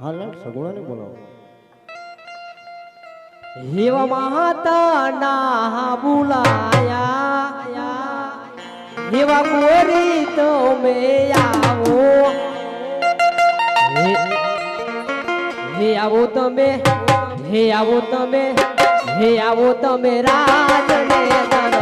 હા લાડ સગુણાને બોલાવો. હેવા માતા ના બોલાયા. હેવા ગોરી તો મે આવો હે આવો તમે હે આવો તમે હે આવો તમે રાજને તમે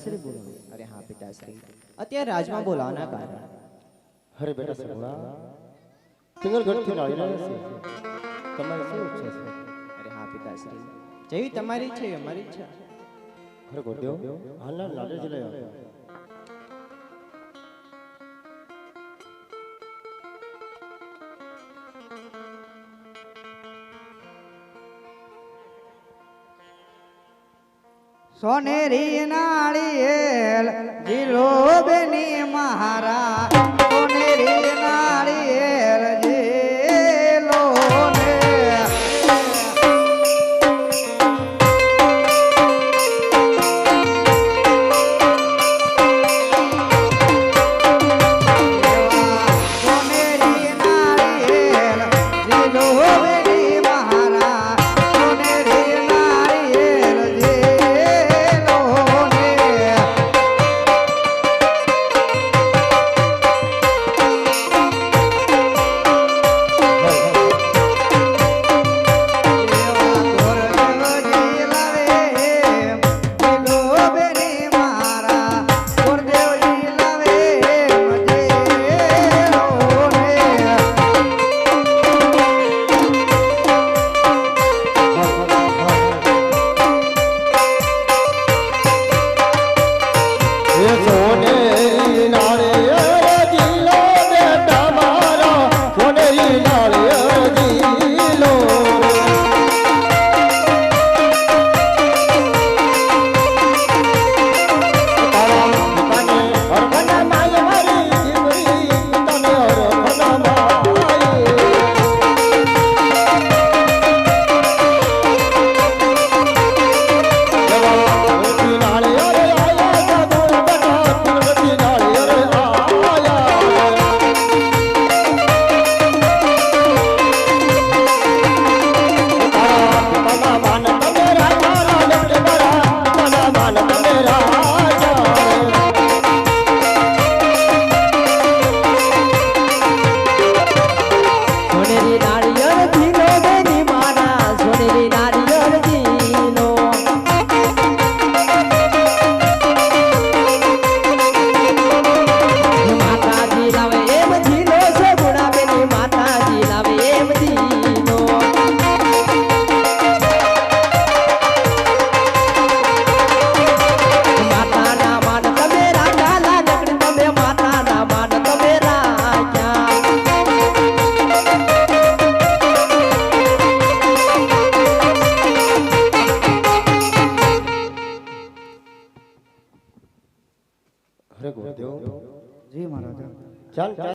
પિતાશ્રી બોલો અરે હા પિતાશ્રી અત્યારે રાજમાં બોલાવાના કારણ અરે બેટા સગુણા પિંગલગઢથી નાળી રહ્યા છે તમારે શું ઈચ્છા છે અરે હા પિતાશ્રી જેવી તમારી છે અમારી ઈચ્છા અરે ગોડ્યો હાલના નાળે જ લઈ આવ્યો સોનેરી નાળિયેર જીલો બેની મહારા ચાલ ચાલ